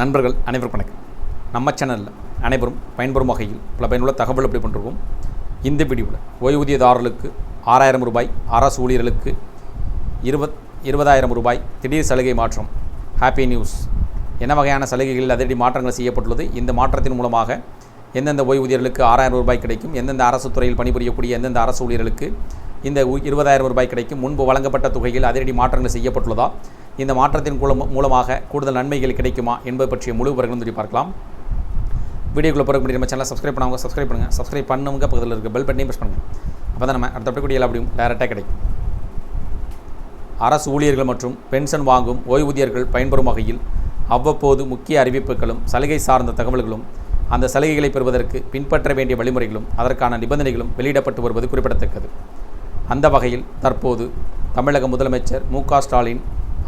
நண்பர்கள் அனைவருக்கும் வணக்கம். நம்ம சேனலில் அனைவரும் பயன்பெறும் வகையில் பல பயனுள்ள தகவல் எப்படி பண்ணுறோம் இந்த வீடியோவில் ஓய்வூதியதாரர்களுக்கு ஆறாயிரம் ரூபாய் அரசு ஊழியர்களுக்கு இருபத் இருபதாயிரம் ரூபாய் திடீர் சலுகை மாற்றம் ஹாப்பி நியூஸ் என்ன வகையான சலுகைகளில் அதிரடி மாற்றங்கள் செய்யப்பட்டுள்ளது? இந்த மாற்றத்தின் மூலமாக எந்தெந்த ஓய்வூதியர்களுக்கு ஆறாயிரம் ரூபாய் கிடைக்கும்? எந்தெந்த அரசு துறையில் பணிபுரியக்கூடிய எந்தெந்த அரசு ஊழியர்களுக்கு இந்த இருபதாயிரம் ரூபாய் கிடைக்கும்? முன்பு வழங்கப்பட்ட தொகையில் அதிரடி மாற்றங்கள் செய்யப்பட்டுள்ளதா? இந்த மாற்றத்தின் மூலம் மூலமாக கூடுதல் நன்மைகள் கிடைக்குமா என்பது பற்றிய முழு விவரங்களும் சொல்லி பார்க்கலாம். வீடியோக்குள்ளே போகிற முடியும் நம்ம சேனலை சப்ஸ்கிரைப் பண்ணவங்க சப்ஸ்கிரைப் பண்ணுங்கள் சப்ஸ்கிரைப் பண்ணுங்க பக்கத்தில் இருக்க பெல் பட்டனையும் ப்ரெஸ் பண்ணுங்கள் அப்போ தான் நம்ம அடுத்த கூடிய எல்லா அப்படியும் டேரெக்டாக கிடைக்கும். அரசு ஊழியர்கள் மற்றும் பென்ஷன் வாங்கும் ஓய்வூதியர்கள் பயன்பெறும் வகையில் அவ்வப்போது முக்கிய அறிவிப்புகளும் சலுகை சார்ந்த தகவல்களும் அந்த சலுகைகளை பெறுவதற்கு பின்பற்ற வேண்டிய வழிமுறைகளும் அதற்கான நிபந்தனைகளும் வெளியிடப்பட்டு வருவது குறிப்பிடத்தக்கது. அந்த வகையில் தற்போது தமிழக முதலமைச்சர் மு க ஸ்டாலின்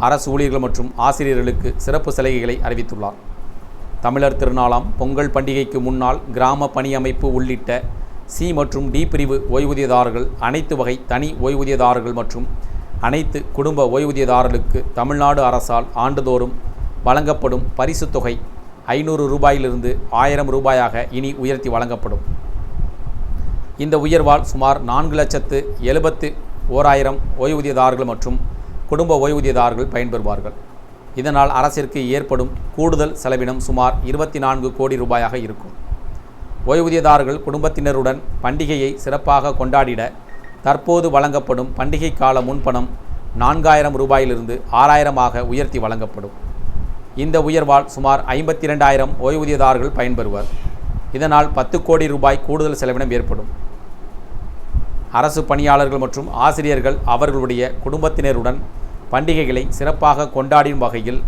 அரசு ஊழியர்கள் மற்றும் ஆசிரியர்களுக்கு சிறப்பு சலுகைகளை அறிவித்துள்ளார். தமிழர் திருநாளாம் பொங்கல் பண்டிகைக்கு முன்னால் கிராம பணி அமைப்பு உள்ளிட்ட சி மற்றும் டி பிரிவு ஓய்வூதியதாரர்கள் அனைத்து வகை தனி ஓய்வூதியதாரர்கள் மற்றும் அனைத்து குடும்ப ஓய்வூதியதாரர்களுக்கு தமிழ்நாடு அரசால் ஆண்டுதோறும் வழங்கப்படும் பரிசுத் தொகை ஐநூறு ரூபாயிலிருந்து ஆயிரம் ரூபாயாக இனி உயர்த்தி வழங்கப்படும். இந்த உயர்வால் சுமார் நான்கு லட்சத்து எழுபத்து ஓராயிரம் ஓய்வூதியதாரர்கள் மற்றும் குடும்ப ஓய்வூதியதாரர்கள் பயன்பெறுவார்கள். இதனால் அரசிற்கு ஏற்படும் கூடுதல் செலவினம் சுமார் இருபத்தி நான்கு கோடி ரூபாயாக இருக்கும். ஓய்வூதியதாரர்கள் குடும்பத்தினருடன் பண்டிகையை சிறப்பாக கொண்டாடிட தற்போது வழங்கப்படும் பண்டிகை கால முன்பணம் நான்காயிரம் ரூபாயிலிருந்து ஆறாயிரமாக உயர்த்தி வழங்கப்படும். இந்த உயர்வால் சுமார் ஐம்பத்தி இரண்டாயிரம் ஓய்வூதியதாரர்கள் பயன்பெறுவர். இதனால் பத்து கோடி ரூபாய் கூடுதல் செலவினம் ஏற்படும். அரசு பணியாளர்கள் மற்றும் ஆசிரியர்கள் அவர்களுடைய குடும்பத்தினருடன் பண்டிகைகளை சிறப்பாக கொண்டாடும் வகையில்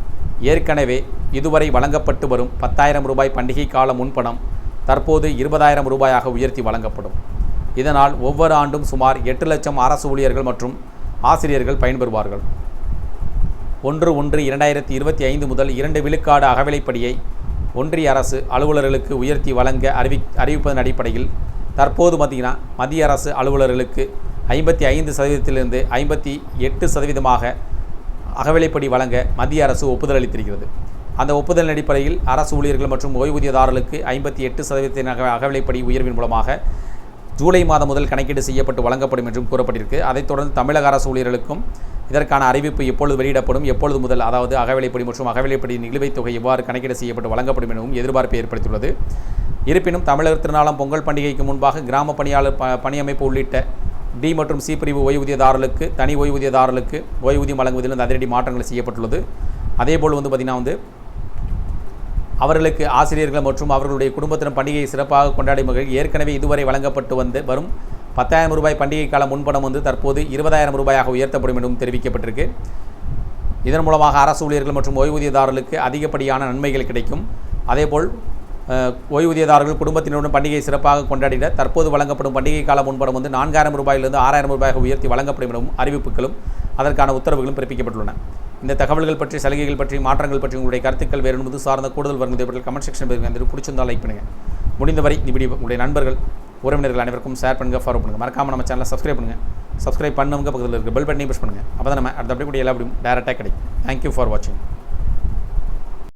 ஏற்கனவே இதுவரை வழங்கப்பட்டு வரும் பத்தாயிரம் ரூபாய் பண்டிகை கால முன்பணம் தற்போது இருபதாயிரம் ரூபாயாக உயர்த்தி வழங்கப்படும். இதனால் ஒவ்வொரு ஆண்டும் சுமார் எட்டு லட்சம் அரசு ஊழியர்கள் மற்றும் ஆசிரியர்கள் பயன்பெறுவார்கள். ஒன்று ஒன்று இரண்டாயிரத்தி இருபத்தி ஐந்து முதல் இரண்டு விழுக்காடு அகவிலைப்படியை ஒன்றிய அரசு அலுவலர்களுக்கு உயர்த்தி வழங்க அறிவி அறிவிப்பதன் அடிப்படையில் தற்போது பார்த்திங்கன்னா மத்திய அரசு அலுவலர்களுக்கு ஐம்பத்தி ஐந்து சதவீதத்திலிருந்து ஐம்பத்தி எட்டு சதவீதமாக அகவிலைப்படி வழங்க மத்திய அரசு ஒப்புதல் அளித்திருக்கிறது. அந்த ஒப்புதல் அடிப்படையில் அரசு ஊழியர்கள் மற்றும் ஓய்வூதியதாரர்களுக்கு ஐம்பத்தி எட்டு சதவீதத்தின் அக அகவிலைப்படி உயர்வின் மூலமாக ஜூலை மாதம் முதல் கணக்கீடு செய்யப்பட்டு வழங்கப்படும் என்றும் கூறப்பட்டிருக்கு. அதைத் தொடர்ந்து தமிழக அரசு ஊழியர்களுக்கும் இதற்கான அறிவிப்பு எப்பொழுது வெளியிடப்படும் எப்பொழுது முதல் அதாவது அகவிலைப்படி மற்றும் அகவிலைப்படி நிலுவைத் தொகை எவ்வாறு கணக்கீடு செய்யப்பட்டு வழங்கப்படும் எனவும் எதிர்பார்ப்பை ஏற்படுத்தியுள்ளது. இருப்பினும் தமிழர் திருநாளாம் பொங்கல் பண்டிகைக்கு முன்பாக கிராம பணியாளர் ப பணியமைப்பு உள்ளிட்ட டி மற்றும் சி பிரிவு ஓய்வூதியதாரர்களுக்கு தனி ஓய்வூதியதாரர்களுக்கு ஓய்வூதியம் வழங்குவதில் வந்து அதிரடி மாற்றங்கள் செய்யப்பட்டுள்ளது. அதேபோல் வந்து பார்த்திங்கன்னா வந்து அவர்களுக்கு ஆசிரியர்கள் மற்றும் அவர்களுடைய குடும்பத்தினர் பண்டிகையை சிறப்பாக கொண்டாடும் வகையில் ஏற்கனவே இதுவரை வழங்கப்பட்டு வந்து வரும் பத்தாயிரம் ரூபாய் பண்டிகை கால முன்பணம் வந்து தற்போது இருபதாயிரம் ரூபாயாக உயர்த்தப்படும் எனவும் தெரிவிக்கப்பட்டிருக்கு. இதன் மூலமாக அரசு ஊழியர்கள் மற்றும் ஓய்வூதியதாரர்களுக்கு அதிகப்படியான நன்மைகள் கிடைக்கும். அதேபோல் ஓய்வூதியதாரர்கள் குடும்பத்தினருடன் பண்டிகையை சிறப்பாக கொண்டாடிட தற்போது வழங்கப்படும் பண்டிகை கால முன்பணம் வந்து நான்காயிரம் ரூபாயிலிருந்து ஆறாயிரம் ரூபாயாக உயர்த்தி வழங்கப்படும் எனவும் அறிவிப்புகளும் அதற்கான உத்தரவுகளும் பிறப்பிக்கப்பட்டுள்ளன. இந்த தகவல்கள் பற்றி சலுகைகள் பற்றி மாற்றங்கள் பற்றி உங்களுடைய கருத்துக்கள் வேறு என்பது சார்ந்த கூடுதல் வருகிறது கமெண்ட் செக்ஷன் பேருங்க அந்த பிடிச்சிருந்தால் லைக் பண்ணுங்கள் முடிந்தவரை இந்த வீடியோ உங்களுடைய நண்பர்கள் உறவினர்கள் அனைவருக்கும் ஷேர் பண்ணுங்கள் ஃபாலோ பண்ணுங்கள் மறக்காமல் நம்ம சேனலை சப்ஸ்கிரைப் பண்ணுங்கள் சப்ஸ்கிரைப் பண்ணவங்க பக்கத்தில் இருக்க பெல் பட்டனையும் ப்ரெஸ் பண்ணுங்கள் அப்போ தான் நம்ம அடுத்த அப்படி கூட எல்லா அப்படியும் டேரெக்டாக கிடைக்கும். தேங்க்யூ ஃபார் வாட்சிங்